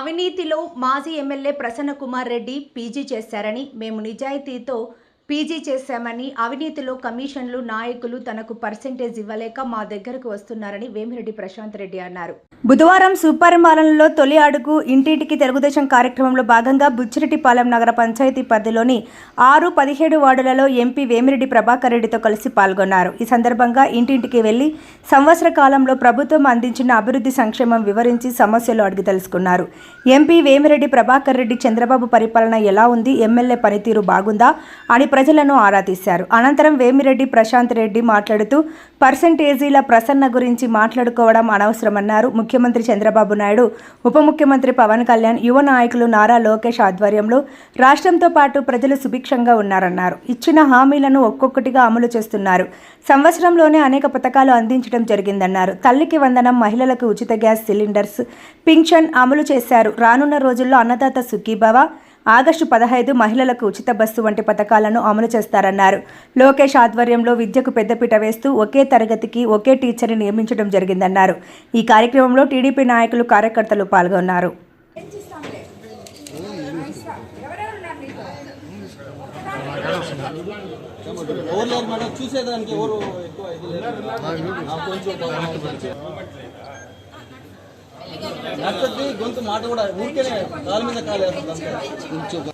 అవినీతిలో మాజీ MLA Prasanna Kumar Reddy PG చేశారని మేము నిజాయితీతో పీజీ చేశామని అవినీతిలో కమిషన్లు నాయకులు తనకు పర్సెంటేజ్ ఇవ్వలేక మా దగ్గరకు వస్తున్నారని వేమిరెడ్డి ప్రశాంత్ రెడ్డి అన్నారు. బుధవారం సూపరిపాలనలో తొలి అడుగు ఇంటింటికి తెలుగుదేశం కార్యక్రమంలో భాగంగా బుచ్చిరెడ్డిపాలెం నగర పంచాయతీ పరిధిలోని ఆరు పదిహేడు వార్డులలో ఎంపీ వేమిరెడ్డి ప్రభాకర్ రెడ్డితో కలిసి పాల్గొన్నారు. ఈ సందర్భంగా ఇంటింటికి వెళ్ళి సంవత్సర కాలంలో ప్రభుత్వం అందించిన అభివృద్ధి సంక్షేమం వివరించి సమస్యలు అడిగి తెలుసుకున్నారు. ఎంపీ వేమిరెడ్డి ప్రభాకర్ రెడ్డి చంద్రబాబు పరిపాలన ఎలా ఉంది? ఎమ్మెల్యే పనితీరు బాగుందా? అని ప్రజలను ఆరా తీశారు. అనంతరం వేమిరెడ్డి ప్రశాంత్ రెడ్డి మాట్లాడుతూ పర్సంటేజీల ప్రసన్న గురించి మాట్లాడుకోవడం అనవసరమన్నారు. ముఖ్యమంత్రి చంద్రబాబు నాయుడు ఉప ముఖ్యమంత్రి పవన్ కళ్యాణ్ యువ నాయకులు నారా లోకేష్ ఆధ్వర్యంలో రాష్ట్రంతో పాటు ప్రజలు సుభిక్షంగా ఉన్నారన్నారు. ఇచ్చిన హామీలను ఒక్కొక్కటిగా అమలు చేస్తున్నారు. సంవత్సరంలోనే అనేక పథకాలు అందించడం జరిగిందన్నారు. తల్లికి వందనం మహిళలకు ఉచిత గ్యాస్ సిలిండర్స్ పింఛన్ అమలు చేశారు. రానున్న రోజుల్లో అన్నదాత సుఖీభవ ఆగస్టు పదహైదు మహిళలకు ఉచిత బస్సు వంటి పథకాలను అమలు చేస్తారన్నారు. లోకేష్ ఆధ్వర్యంలో విద్యకు పెద్దపీట వేస్తూ ఒకే తరగతికి ఒకే టీచర్ని నియమించడం జరిగిందన్నారు. ఈ కార్యక్రమంలో టీడీపీ నాయకులు కార్యకర్తలు పాల్గొన్నారు. చూసేదానికి ఎవరు ఎక్కువ ఇది కొంచెం నచ్చద్ది గొంతు మాట కూడా ఊరికే కాలు మీద కాలు వేస్తుంది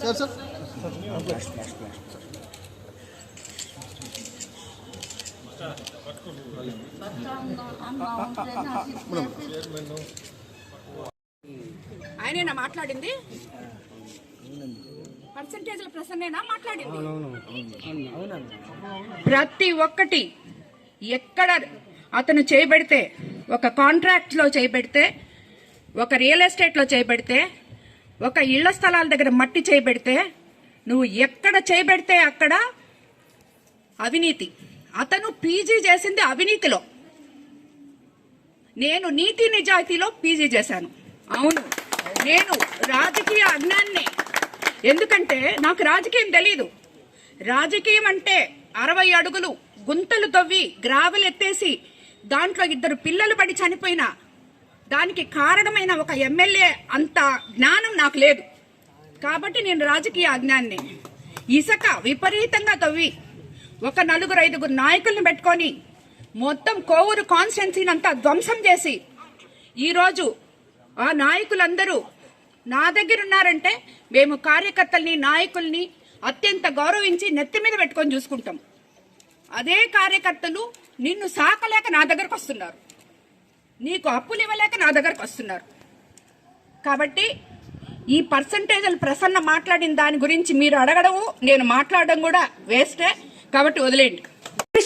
సార్ సార్ ఆయనేనా మాట్లాడింది? పర్సంటేజ్ల ప్రసన్నేనా? మాట్లాడింది. ప్రతి ఒక్కటి ఎక్కడ అతను చేయబెడితే ఒక కాంట్రాక్ట్లో చేయబెడితే ఒక రియల్ ఎస్టేట్లో చేయబెడితే ఒక ఇళ్ళ స్థలాల దగ్గర మట్టి చేయబెడితే నువ్వు ఎక్కడ చేయబెడితే అక్కడ అవినీతి. అతను పీజీ చేసింది అవినీతిలో. నేను నీతి నిజాయితీలో పీజీ చేశాను. అవును. నేను రాజకీయ అజ్ఞాన్నే ఎందుకంటే నాకు రాజకీయం తెలీదు. రాజకీయం అంటే అరవై అడుగులు గుంతలు తవ్వి గ్రావెల్ ఎత్తేసి దాంట్లో ఇద్దరు పిల్లలు పడి చనిపోయిన దానికి కారణమైన ఒక ఎమ్మెల్యే అంత జ్ఞానం నాకు లేదు. కాబట్టి నేను రాజకీయ అజ్ఞాన్ని ఇసుక విపరీతంగా తవ్వి ఒక నలుగురు ఐదుగురు నాయకుల్ని పెట్టుకొని మొత్తం కోవూరు కాన్స్టిట్యున్సీని అంతా ధ్వంసం చేసి ఈరోజు ఆ నాయకులందరూ నా దగ్గర ఉన్నారంటే మేము కార్యకర్తల్ని నాయకుల్ని అత్యంత గౌరవించి నెత్తి మీద పెట్టుకొని చూసుకుంటాం. అదే కార్యకర్తలు నిన్ను సాకలేక నా దగ్గరకు వస్తున్నారు. నీకు అప్పులు ఇవ్వలేక నా దగ్గరకు వస్తున్నారు. కాబట్టి ఈ పర్సంటేజ్లు ప్రసన్న మాట్లాడిన దాని గురించి మీరు అడగడము నేను మాట్లాడడం కూడా వేస్టే. కాబట్టి వదిలేయండి.